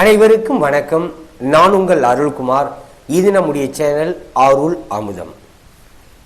அனைவருக்கும் வணக்கம். நான் உங்கள் அருள்குமார். இது நம்முடைய சேனல் அருள் அமுதம்.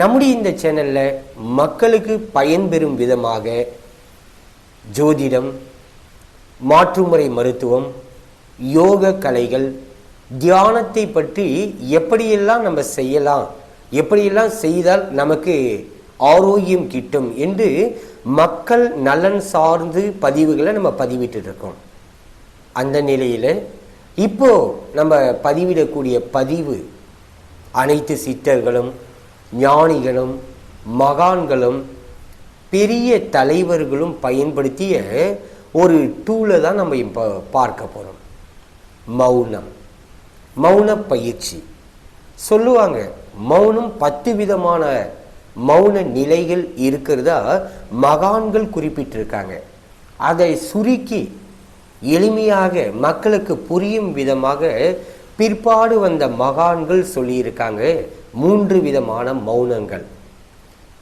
நம்முடைய இந்த சேனலில் மக்களுக்கு பயன்பெறும் விதமாக ஜோதிடம் மாற்றுமுறை மருத்துவம் யோக கலைகள் தியானத்தை பற்றி எப்படியெல்லாம் நம்ம செய்யலாம் எப்படியெல்லாம் செய்தால் நமக்கு ஆரோக்கியம் கிட்டும் என்று மக்கள் நலன் சார்ந்து பதிவுகளை நம்ம பதிவிட்டு இருக்கோம். அந்த நிலையில் இப்போ நம்ம பதிவிடக்கூடிய பதிவு அனைத்து சித்தர்களும் ஞானிகளும் மகான்களும் பெரிய தலைவர்களும் பயன்படுத்திய ஒரு டூலை தான் நம்ம இப்போ பார்க்க போகிறோம் மௌனம். மௌன பயிற்சி. சொல்லுவாங்க மௌனம் பத்து விதமான மௌன நிலைகள் இருக்கிறதா? மகான்கள் குறிப்பிட்டிருக்காங்க. அதை சுருக்கி எளிமையாக மக்களுக்கு புரியும் விதமாக பிற்பாடு வந்த மகான்கள் சொல்லியிருக்காங்க. மூன்று விதமான மௌனங்கள்.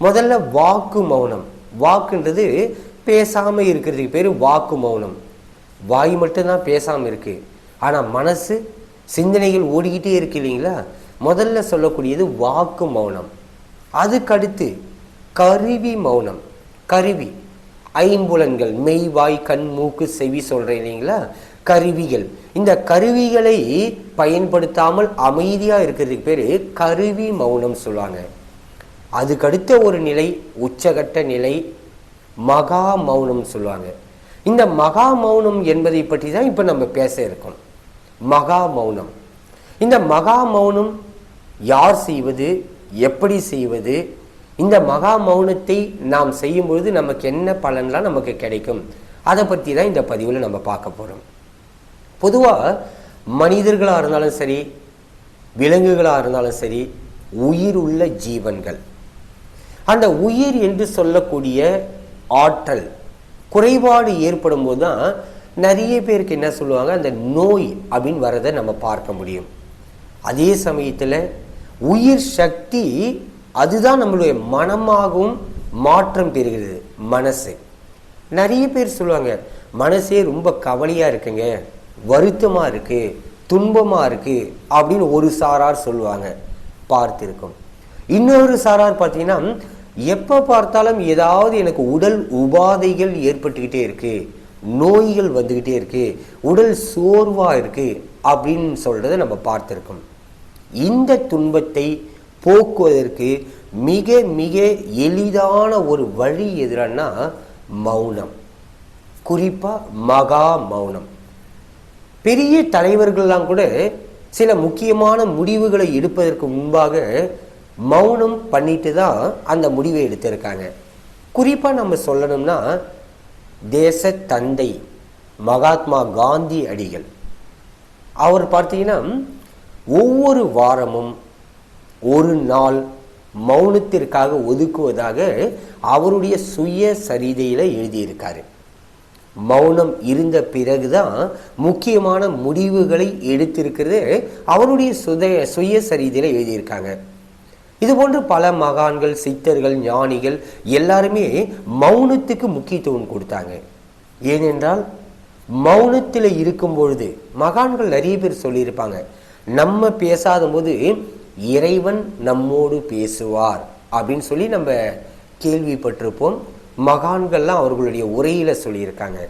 முதல்ல வாக்கு மௌனம். வாக்குன்றது பேசாமல் இருக்கிறதுக்கு பேர் வாக்கு மௌனம். வாய் மட்டும்தான் பேசாமல் இருக்குது ஆனால் மனசு சிந்தனைகள் ஓடிக்கிட்டே இருக்கு இல்லைங்களா? முதல்ல சொல்லக்கூடியது வாக்கு மௌனம். அதுக்கடுத்து கருவி மௌனம். கருவி. ஐம்புலன்கள் மெய் வாய் கண் மூக்கு செவி சொல்கிறேன் இல்லைங்களா? கருவிகள். இந்த கருவிகளை பயன்படுத்தாமல் அமைதியாக இருக்கிறதுக்கு பேர் கருவி மௌனம் சொல்லுவாங்க. அதுக்கடுத்த ஒரு நிலை உச்சகட்ட நிலை மகா மௌனம் சொல்லுவாங்க. இந்த மகா மௌனம் என்பதை பற்றி தான் இப்போ நம்ம பேச இருக்கோம். மகா மௌனம். இந்த மகா மௌனம் யார் செய்வது எப்படி செய்வது இந்த மகா மௌனத்தை நாம் செய்யும் பொழுது நமக்கு என்ன பலன்லாம் நமக்கு கிடைக்கும்? அதை பற்றி தான் இந்த பதிவில் நம்ம பார்க்க போகிறோம் பொதுவாக மனிதர்களாக இருந்தாலும் சரி விலங்குகளாக இருந்தாலும் சரி உயிர் உள்ள ஜீவன்கள். அந்த உயிர் என்று சொல்லக்கூடிய ஆற்றல் குறைபாடு ஏற்படும் போது தான் நிறைய பேருக்கு என்ன சொல்லுவாங்க? அந்த நோய் அப்படின்னு வரதை நம்ம பார்க்க முடியும். அதே சமயத்தில் உயிர் சக்தி அதுதான் நம்மளுடைய மனமாகவும் மாற்றம் பெறுகிறது மனசு. நிறைய பேர் சொல்லுவாங்க மனசே ரொம்ப கவலையாக இருக்குங்க வருத்தமாக இருக்குது துன்பமாக இருக்குது அப்படின்னு ஒரு சாரார் சொல்லுவாங்க பார்த்திருக்கோம். இன்னொரு சாரார் பார்த்தீங்கன்னா எப்போ பார்த்தாலும் ஏதாவது எனக்கு உடல் உபாதைகள் ஏற்பட்டுக்கிட்டே இருக்குது நோய்கள் வந்துக்கிட்டே இருக்குது உடல் சோர்வாக இருக்குது அப்படின்னு சொல்கிறத நம்ம பார்த்துருக்கோம். இந்த துன்பத்தை போக்குவதற்கு மிக மிக எளிதான ஒரு வழி எதிரன்னா மௌனம். குறிப்பாக மகா மௌனம். பெரிய தலைவர்கள்லாம் கூட சில முக்கியமான முடிவுகளை எடுப்பதற்கு முன்பாக மௌனம் பண்ணிட்டு தான் அந்த முடிவை எடுத்திருக்காங்க. குறிப்பாக நம்ம சொல்லணும்னா தேச தந்தை மகாத்மா காந்தி அடிகள். அவர் பார்த்தீங்கன்னா ஒவ்வொரு வாரமும் ஒரு நாள் மௌனத்திற்காக ஒதுக்குவதாக அவருடைய சுய சரிதையில் எழுதியிருக்காரு. மௌனம் இருந்த பிறகுதான் முக்கியமான முடிவுகளை எடுத்திருக்கிறது அவருடைய சுதய சுய சரிதையில் எழுதியிருக்காங்க. இது போன்று பல மகான்கள் சித்தர்கள் ஞானிகள் எல்லாருமே மௌனத்துக்கு முக்கியத்துவம் கொடுத்தாங்க. ஏனென்றால் மௌனத்தில் இருக்கும் பொழுது மகான்கள் நிறைய பேர் சொல்லியிருப்பாங்க. நம்ம பேசாத போது இறைவன் நம்மோடு பேசுவார் அப்படின்னு சொல்லி நம்ம கேள்விப்பட்டிருப்போம். மகான்கள்லாம் அவர்களுடைய உரையில சொல்லியிருக்காங்க.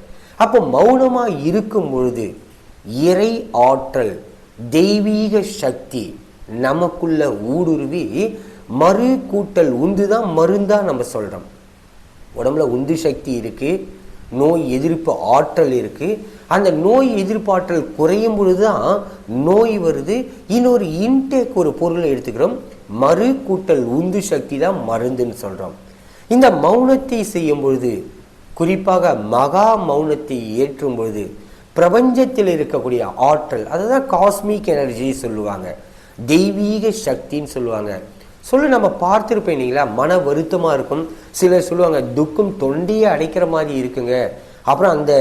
அப்போ மௌனமாக இருக்கும் பொழுது இறை ஆற்றல் தெய்வீக சக்தி நமக்குள்ள ஊடுருவி மறு கூட்டல் உந்து தான் மருந்தா நம்ம சொல்றோம். உடம்புல உந்து சக்தி இருக்குது நோய் எதிர்ப்பு ஆற்றல் இருக்குது அந்த நோய் எதிர்ப்பாற்றல் குறையும் பொழுது தான் நோய் வருது. இன்னொரு இன்டேக் ஒரு பொருளை எடுத்துக்கிறோம். மறு கூட்டல் உந்து சக்தி தான் மருந்துன்னு சொல்கிறோம் இந்த மௌனத்தை செய்யும் பொழுது குறிப்பாக மகா மௌனத்தை ஏற்றும் பொழுது பிரபஞ்சத்தில் இருக்கக்கூடிய ஆற்றல் அதுதான் காஸ்மிக் எனர்ஜி சொல்லுவாங்க. தெய்வீக சக்தின்னு சொல்லுவாங்க. சொல்லு நம்ம பார்த்துருப்போம் இல்லைங்களா? மன வருத்தமாக இருக்கும். சிலர் சொல்லுவாங்க துக்கம் தொண்டியே அடைக்கிற மாதிரி இருக்குங்க. அப்புறம் அந்த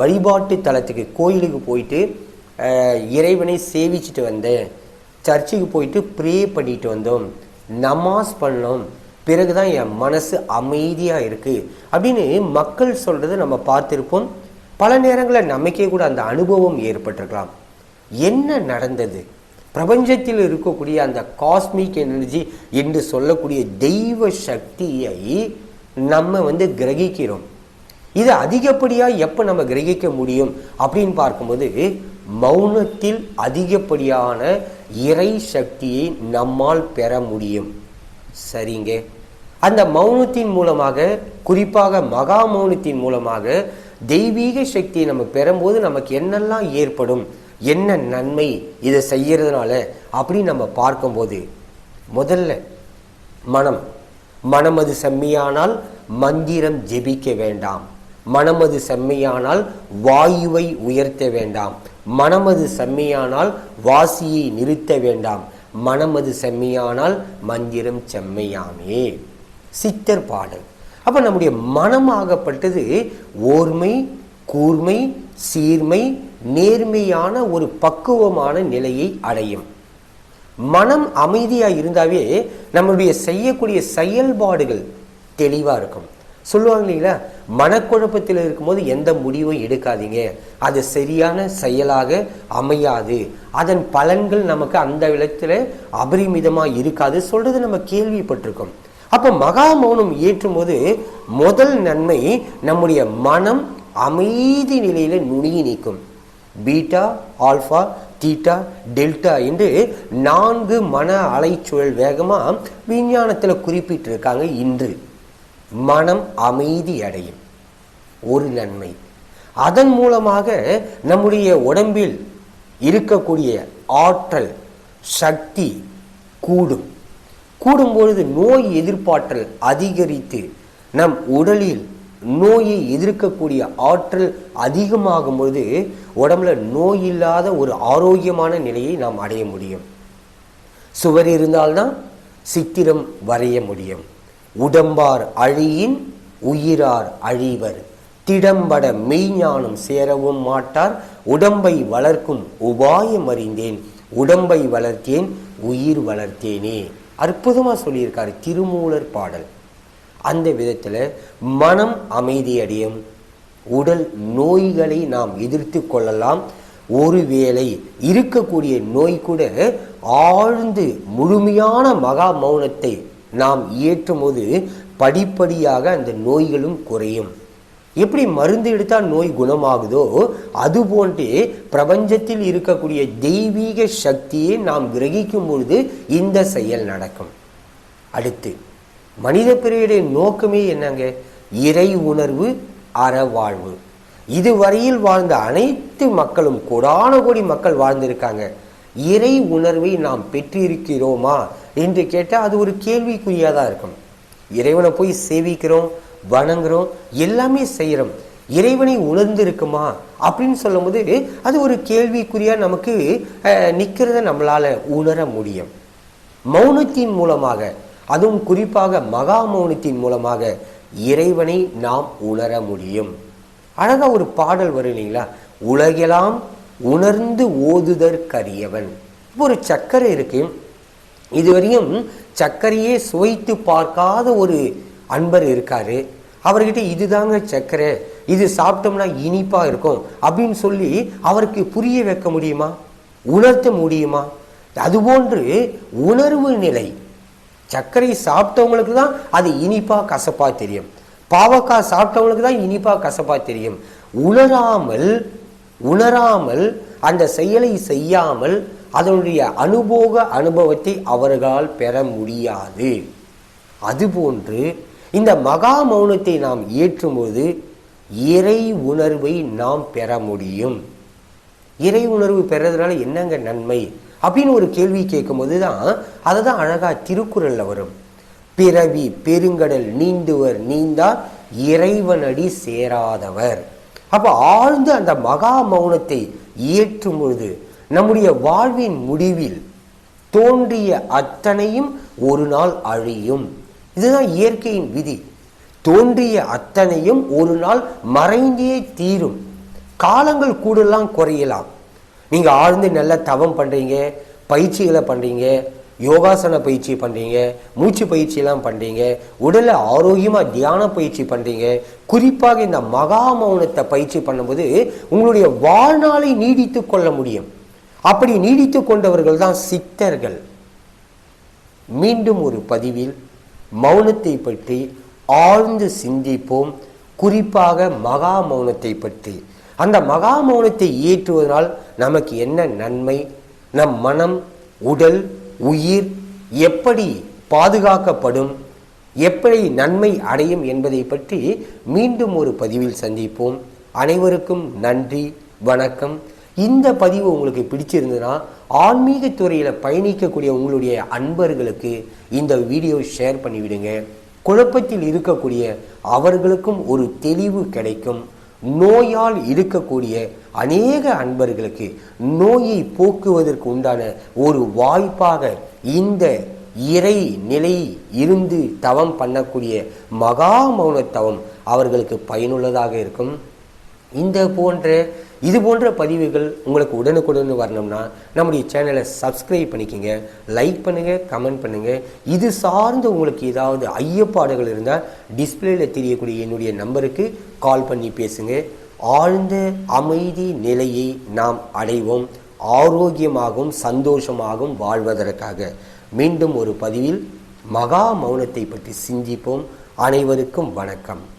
வழிபாட்டு தலத்துக்கு கோயிலுக்கு போயிட்டு இறைவனை சேவிச்சுட்டு வந்தேன். சர்ச்சுக்கு போயிட்டு ப்ரே பண்ணிட்டு வந்தோம். நமாஸ் பண்ணோம். பிறகுதான் என் மனசு அமைதியாக இருக்குது அப்படின்னு மக்கள் சொல்கிறத நம்ம பார்த்துருப்போம். பல நேரங்களில் நமக்கே கூட அந்த அனுபவம் ஏற்பட்டிருக்கலாம். என்ன நடந்தது? பிரபஞ்சத்தில் இருக்கக்கூடிய அந்த காஸ்மிக் எனர்ஜி என்று சொல்லக்கூடிய தெய்வ சக்தியை நம்ம வந்து கிரகிக்கிறோம். இது அதிகப்படியாக எப்போ நம்ம கிரகிக்க முடியும் அப்படின்னு பார்க்கும்போது மௌனத்தில் அதிகப்படியான இறை சக்தியை நம்மால் பெற முடியும். சரிங்க. அந்த மௌனத்தின் மூலமாக குறிப்பாக மகா மௌனத்தின் மூலமாக தெய்வீக சக்தியை நம்ம பெறும்போது நமக்கு என்னெல்லாம் ஏற்படும்? என்ன நன்மை இதை செய்கிறதுனால அப்படின்னு நம்ம பார்க்கும்போது முதல்ல மனம். மனமது செம்மையானால் மந்திரம் ஜெபிக்க வேண்டாம். மனமது செம்மையானால் வாயுவை உயர்த்த வேண்டாம். மனமது செம்மையானால் வாசியை நிறுத்த வேண்டாம். மனமது செம்மையானால் மந்திரம் செம்மையாமே. சித்தர் பாடல். அப்போ நம்முடைய மனமாகப்பட்டது ஓர்மை கூர்மை சீர்மை நேர்மையான ஒரு பக்குவமான நிலையை அடையும். மனம் அமைதியாக இருந்தாவே நம்மளுடைய செய்யக்கூடிய செயல்பாடுகள் தெளிவாக இருக்கும். சொல்லுவாங்க இல்லைங்களா? மனக்குழப்பத்தில் இருக்கும்போது எந்த முடிவும் எடுக்காதீங்க. அது சரியான செயலாக அமையாது. அதன் பலன்கள் நமக்கு அந்த விதத்தில் அபரிமிதமாக இருக்காது சொல்றது நம்ம கேள்விப்பட்டிருக்கோம். அப்போ மகா மௌனம் ஏற்றும் போது முதல் நன்மை நம்முடைய மனம் அமைதி நிலையில் நுணுகி நீக்கும். பீட்டா ஆல்ஃபா தீட்டா டெல்டா என்று நான்கு மன அலைச்சூழல் வேகமாக விஞ்ஞானத்தில் குறிப்பிட்டிருக்காங்க இன்று. மனம் அமைதி அடையும். ஒரு நன்மை. அதன் மூலமாக நம்முடைய உடம்பில் இருக்கக்கூடிய ஆற்றல் சக்தி கூடும். கூடும் பொழுது நோய் எதிர்ப்பாற்றல் அதிகரித்து நம் உடலில் நோயை எதிர்க்கக்கூடிய ஆற்றல் அதிகமாகும் பொழுது உடம்புல நோய் இல்லாத ஒரு ஆரோக்கியமான நிலையை நாம் அடைய முடியும். சுவர் இருந்தால்தான் சித்திரம் வரைய முடியும். உடம்பார் அழியின் உயிரார் அழிவர். திடம்பட மெய்ஞானம் சேரவும் மாட்டார். உடம்பை வளர்க்கும் உபாயம் அறிந்தேன். உடம்பை வளர்த்தேன் உயிர் வளர்த்தேனே. அற்புதமாக சொல்லியிருக்காரு திருமூலர் பாடல். அந்த விதத்தில் மனம் அமைதியடையும். உடல் நோய்களை நாம் எதிர்த்து கொள்ளலாம். ஒருவேளை இருக்கக்கூடிய நோய் கூட ஆழ்ந்து முழுமையான மகா மௌனத்தை நாம் இயற்றும் போது படிப்படியாக அந்த நோய்களும் குறையும். எப்படி மருந்து எடுத்தால் நோய் குணமாகுதோ அதுபோன்று பிரபஞ்சத்தில் இருக்கக்கூடிய தெய்வீக சக்தியை நாம் கிரகிக்கும் பொழுது இந்த செயல் நடக்கும். அடுத்து மனித பிறவியுடைய நோக்கமே என்னங்க? இறை உணர்வு அறவாழ்வு இதுவரையில் வாழ்ந்த அனைத்து மக்களும் கோடான கோடி மக்கள் வாழ்ந்திருக்காங்க. இறை உணர்வை நாம் பெற்றிருக்கிறோமா என்று கேட்டால் அது ஒரு கேள்விக்குறியாக தான் இருக்கும். இறைவனை போய் சேவிக்கிறோம் வணங்குறோம் எல்லாமே செய்கிறோம். இறைவனை உணர்ந்து இருக்குமா அப்படின்னு சொல்லும்போது அது ஒரு கேள்விக்குறியாக நமக்கு நிற்கிறத நம்மளால உணர முடியும். மௌனத்தின் மூலமாக அதுவும் குறிப்பாக மகா மௌனத்தின் மூலமாக இறைவனை நாம் உணர முடியும். அழகா ஒரு பாடல் வரும் இல்லைங்களா? உலகெல்லாம் உணர்ந்து ஓதுதற்கரியவன். ஒரு சர்க்கரை இருக்கு. இதுவரையும் சர்க்கரையே சுவைத்து பார்க்காத ஒரு அன்பர் இருக்காரு. அவர்கிட்ட இதுதாங்க சர்க்கரை இது சாப்பிட்டோம்னா இனிப்பா இருக்கும். அப்படின்னு சொல்லி அவருக்கு புரிய வைக்க முடியுமா? உணர்த்த முடியுமா? அதுபோன்று உணர்வு நிலை சர்க்கரை சாப்பிட்டவங்களுக்கு தான் அது இனிப்பா கசப்பா தெரியும். பாவக்காய் சாப்பிட்டவங்களுக்கு தான் இனிப்பா கசப்பா தெரியும். உணராமல் உணராமல் அந்த செயலை செய்யாமல் அதனுடைய அனுபோக அனுபவத்தை அவர்களால் பெற முடியாது. அதுபோன்று இந்த மகா மௌனத்தை நாம் ஏற்றும்போது இறை உணர்வை நாம் பெற முடியும். இறை உணர்வு பெறதுனால என்னங்க நன்மை? அப்படின்னு ஒரு கேள்வி கேட்கும்போது தான் அதை தான் அழகாக திருக்குறளில் வரும். பிறவி பெருங்கடல் நீந்துவர் நீந்தார் இறைவனடி சேராதவர். அப்போ ஆழ்ந்து அந்த மகா மௌனத்தை இயற்றும் பொழுது நம்முடைய வாழ்வின் முடிவில் தோன்றிய அத்தனையும் ஒரு நாள் அழியும். இதுதான் இயற்கையின் விதி. தோன்றிய அத்தனையும் ஒரு நாள் மறைந்தே தீரும். காலங்கள் கூடலாம் குறையலாம். நீங்கள் ஆழ்ந்து நல்லா தவம் பண்ணுறீங்க பயிற்சிகளை பண்ணுறீங்க யோகாசன பயிற்சி பண்ணுறீங்க மூச்சு பயிற்சியெல்லாம் பண்ணுறீங்க உடலை ஆரோக்கியமாக தியான பயிற்சி பண்ணுறீங்க குறிப்பாக இந்த மகா மௌனத்தை பயிற்சி பண்ணும்போது உங்களுடைய வாழ்நாளை நீடித்து கொள்ள முடியும். அப்படி நீடித்து கொண்டவர்கள் தான் சித்தர்கள். மீண்டும் ஒரு பதிவில் மௌனத்தை பற்றி ஆழ்ந்து சிந்திப்போம். குறிப்பாக மகா மௌனத்தை பற்றி. அந்த மகா மௌனத்தை ஏற்றுவதனால் நமக்கு என்ன நன்மை? நம் மனம் உடல் உயிர் எப்படி பாதுகாக்கப்படும்? எப்படி நன்மை அடையும் என்பதை பற்றி மீண்டும் ஒரு பதிவில் சந்திப்போம். அனைவருக்கும் நன்றி வணக்கம். இந்த பதிவு உங்களுக்கு பிடிச்சிருந்ததுன்னா ஆன்மீக துறையில் பயணிக்கக்கூடிய உங்களுடைய அன்பர்களுக்கு இந்த வீடியோ ஷேர் பண்ணிவிடுங்க. குழப்பத்தில் இருக்கக்கூடிய அவர்களுக்கும் ஒரு தெளிவு கிடைக்கும். நோயால் இருக்கக்கூடிய அநேக அன்பர்களுக்கு நோயை போக்குவதற்கு உண்டான ஒரு வாய்ப்பாக இந்த இறை நிலை இருந்து தவம் பண்ணக்கூடிய மகா மௌன தவம் அவர்களுக்கு பயனுள்ளதாக இருக்கும். இந்த போன்ற இது போன்ற பதிவுகள் உங்களுக்கு உடனுக்குடன் வரணும்னா நம்முடைய சேனலை சப்ஸ்கிரைப் பண்ணிக்கோங்க லைக் பண்ணுங்கள் கமெண்ட் பண்ணுங்கள் இது சார்ந்து உங்களுக்கு ஏதாவது ஐயப்பாடுகள் இருந்தால் டிஸ்பிளேயில் தெரியக்கூடிய என்னுடைய நம்பருக்கு கால் பண்ணி பேசுங்க. ஆழ்ந்த அமைதி நிலையை நாம் அடைவோம். ஆரோக்கியமாகவும் சந்தோஷமாகவும் வாழ்வதற்காக. மீண்டும் ஒரு பதிவில் மகா மௌனத்தை பற்றி சிந்திப்போம். அனைவருக்கும் வணக்கம்.